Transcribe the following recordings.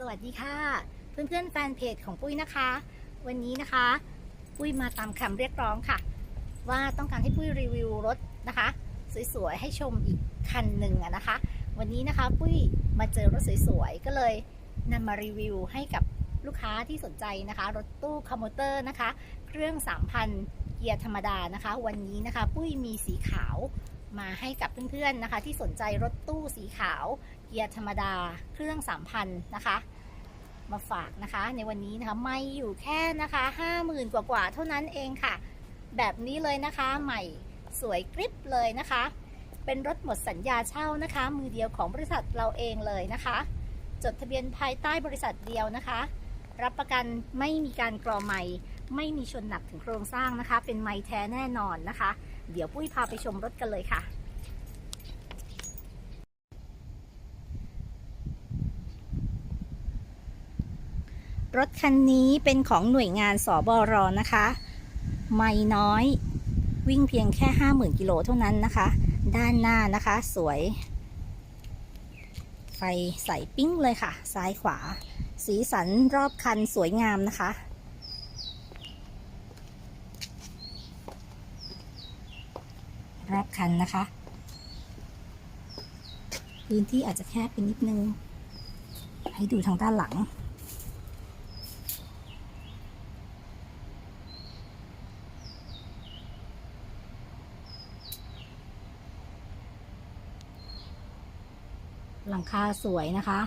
สวัสดีค่ะ เพื่อนๆแฟนเพจของปุ้ยนะคะ วันนี้นะคะ ปุ้ยมาตามคำเรียกร้องค่ะ ว่าต้องการให้ปุ้ยรีวิวรถนะคะ สวยๆให้ชมอีกคันหนึ่งนะคะ วันนี้นะคะปุ้ยมาเจอรถสวยๆก็เลยนำมารีวิวให้กับลูกค้าที่สนใจนะคะ รถตู้คอมมูเตอร์นะคะ เครื่อง 3,000 เกียร์ธรรมดานะคะ วันนี้นะคะ ปุ้ยมีสีขาว มาให้กับเพื่อนๆนะคะ ที่สนใจรถตู้สีขาว เกียร์ธรรมดา เครื่อง3,000นนะคะ มาฝากนะคะ ในวันนี้นะคะไม่อยู่แค่นะคะ50,000กว่ากว่าๆเท่านั้นเองค่ะ แบบนี้เลยนะคะใหม่สวยกริบเลยนะคะ เป็นรถหมดสัญญาเช่านะคะ มือเดียวของบริษัทเราเองเลยนะคะ จดทะเบียนภายใต้บริษัทเดียวนะคะ รับประกันไม่มีการกรอไม้ ไม่มีชนหนักถึงโครงสร้างนะคะ เป็นไม้แท้แน่นอนนะคะ เดี๋ยวปุ้ยพาไปชมรถกันเลยค่ะรถคันนี้เป็นของหน่วยงานสบรนะคะ ไม่น้อย วิ่งเพียงแค่ 50,000 กิโลเท่านั้นนะคะ ด้านหน้านะคะ สวย ไฟใสปิ้งเลยค่ะ ซ้ายขวา สีสันรอบคันสวยงามนะคะ รอบคันนะคะ พื้นที่อาจจะแคบไปนิดนึง ให้ดูทางด้านหลัง หลังคาสวยนะคะ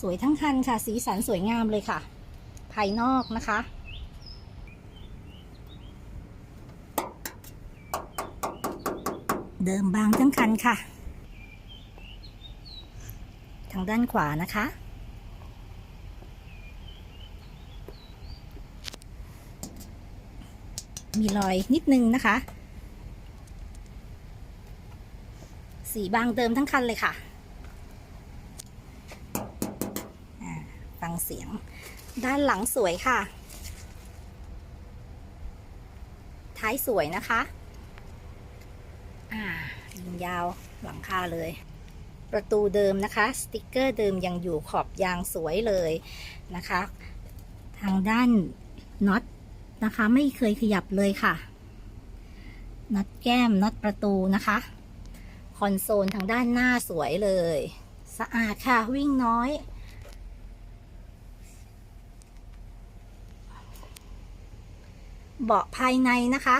สวยทั้งคันค่ะ สีสันสวยงามเลยค่ะ ภายนอกนะคะ เดิมบางทั้งคันค่ะ ทางด้านขวานะคะ มีรอยนิดนึงนะคะ สีบางเดิมทั้งคันเลยค่ะฟังเสียงด้านหลังสวยค่ะ ท้ายสวยนะคะ ยิงยาวหลังคาเลย ประตูเดิมนะคะ สติกเกอร์เดิมยังอยู่ขอบยางสวยเลยนะคะ ทางด้านน็อตนะคะ ไม่เคยขยับเลยค่ะน็อตแก้มน็อตประตูนะคะ คอนโซลทางด้านหน้าสวยเลย สะอาดค่ะวิ่งน้อยเบาะภายในนะคะ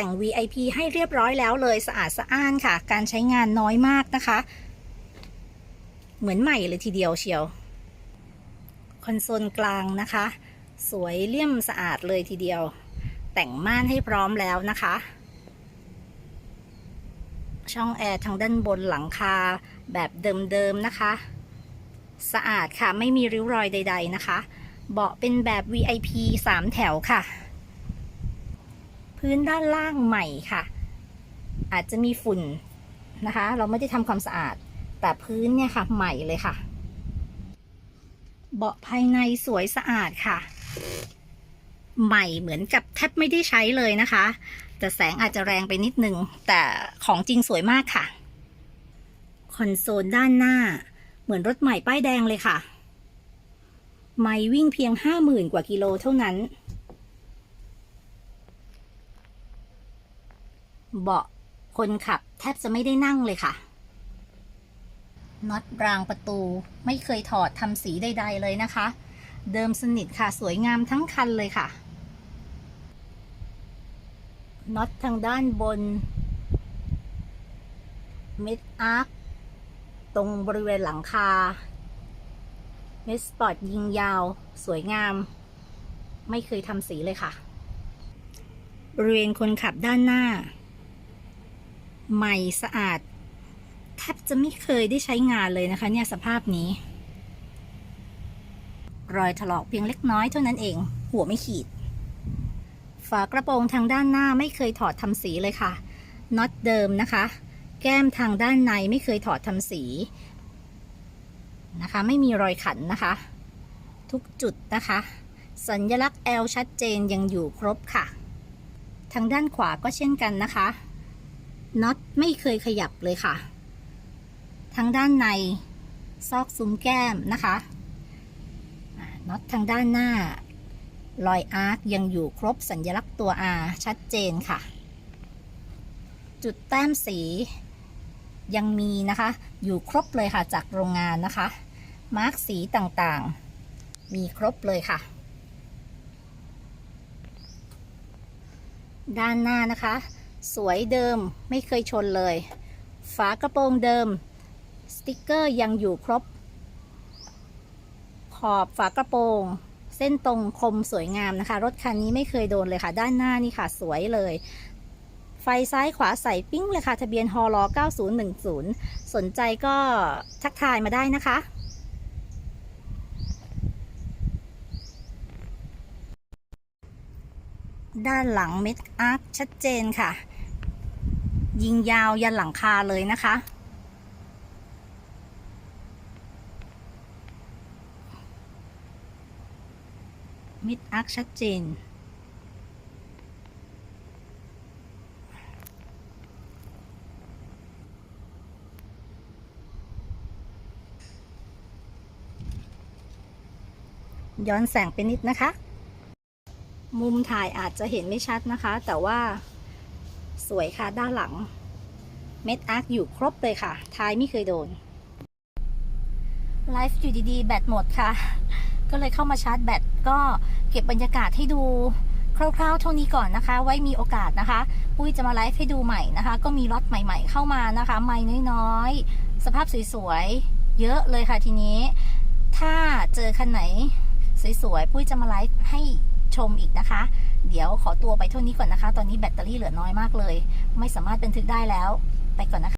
แต่ง VIP ให้เรียบร้อยแล้วเลยสะอาดสะอ้านค่ะ การใช้งานน้อยมากนะคะ เหมือนใหม่เลยทีเดียวเชียว คอนโซลกลางนะคะ สวยเลี่ยมสะอาดเลยทีเดียว แต่งม่านให้พร้อมแล้วนะคะ ช่องแอร์ทางด้านบนหลังคาแบบเดิมๆนะคะ สะอาดค่ะไม่มีริ้วรอยใด ๆนะคะ เบาะเป็นแบบ VIP 3 แถวค่ะ พื้นด้านล่างใหม่ค่ะ อาจจะมีฝุ่นนะคะ เราไม่ได้ทำความสะอาด แต่พื้นเนี่ยค่ะ ใหม่เลยค่ะ เบาะภายในสวยสะอาดค่ะ ใหม่เหมือนกับแทบไม่ได้ใช้เลยนะคะ แต่แสงอาจจะแรงไปนิดนึง แต่ของจริงสวยมากค่ะ คอนโซลด้านหน้า เหมือนรถใหม่ป้ายแดงเลยค่ะ ไม่วิ่งเพียงห้าหมื่นกว่ากิโลเท่านั้น เบาะคนขับแทบจะไม่ได้นั่งเลยค่ะน็อตรางประตูไม่เคยถอดทำสีใด ๆ เลยนะคะ เดิมสนิทค่ะสวยงามทั้งคันเลยค่ะน็อตทางด้านบนเม็ดอาร์คตรงบริเวณหลังคาเม็ดสปอร์ตยิงยาว สวยงาม ไม่เคยทำสีเลยค่ะ บริเวณคนขับด้านหน้า ใหม่สะอาดแทบจะไม่เคยได้ใช้งานเลยนะคะ เนี่ยสภาพนี้ รอยถลอกเพียงเล็กน้อยเท่านั้นเอง หัวไม่ขีด ฝากระโปรงทางด้านหน้าไม่เคยถอดทำสีเลยค่ะน็อตเดิมนะคะ แก้มทางด้านในไม่เคยถอดทำสีนะคะ ไม่มีรอยขันนะคะ ทุกจุดนะคะ สัญลักษณ์ L ชัดเจนยังอยู่ครบค่ะ ทางด้านขวาก็เช่นกันนะคะ น็อตไม่เคยขยับเลยค่ะทางด้านในซอกซุ้มแก้มนะคะน็อตทางด้านหน้า รอยอาร์คยังอยู่ครบสัญลักษณ์ตัว R ชัดเจนค่ะ จุดแต้มสียังมีนะคะ อยู่ครบเลยค่ะจากโรงงานนะคะ มาร์กสีต่างๆ มีครบเลยค่ะ ด้านหน้านะคะ สวยเดิมไม่เคยชนเลย ฝากระโปรงเดิม สติกเกอร์ยังอยู่ครบ ขอบฝากระโปรง เส้นตรงคมสวยงามนะคะ รถคันนี้ไม่เคยโดนเลยค่ะ ด้านหน้านี่ค่ะ สวยเลย ไฟซ้ายขวาใส่ปิ้งเลยค่ะ ทะเบียนฮอล9010 สนใจก็ทักทายมาได้นะคะ ด้านหลังเม็ดอาร์คชัดเจนค่ะ ยิงยาวยันหลังคาเลยนะคะ มิดอาร์คชัดเจน ย้อนแสงไปนิดนะคะ มุมถ่ายอาจจะเห็นไม่ชัดนะคะ แต่ว่าสวยค่ะด้านหลัง เม็ดอาร์คอยู่ครบเลยค่ะ ท้ายไม่เคยโดน ไลฟ์อยู่ดีๆ แบตหมดค่ะ ก็เลยเข้ามาชาร์จแบต ก็เก็บบรรยากาศให้ดูคร่าวๆเท่านี้ก่อนนะคะ ไว้มีโอกาสนะคะ ปุ้ยจะมาไลฟ์ให้ดูใหม่นะคะ ก็มีรถใหม่ๆ เข้ามานะคะ ไม่น้อยๆ สภาพสวยๆ เยอะเลยค่ะทีนี้ ถ้าเจอคันไหนสวยๆ ปุ้ยจะมาไลฟ์ให้ ชมอีกนะคะ เดี๋ยวขอตัวไปเท่านี้ก่อนนะคะ ตอนนี้แบตเตอรี่เหลือน้อยมากเลย ไม่สามารถบันทึกได้แล้ว ไปก่อนนะคะ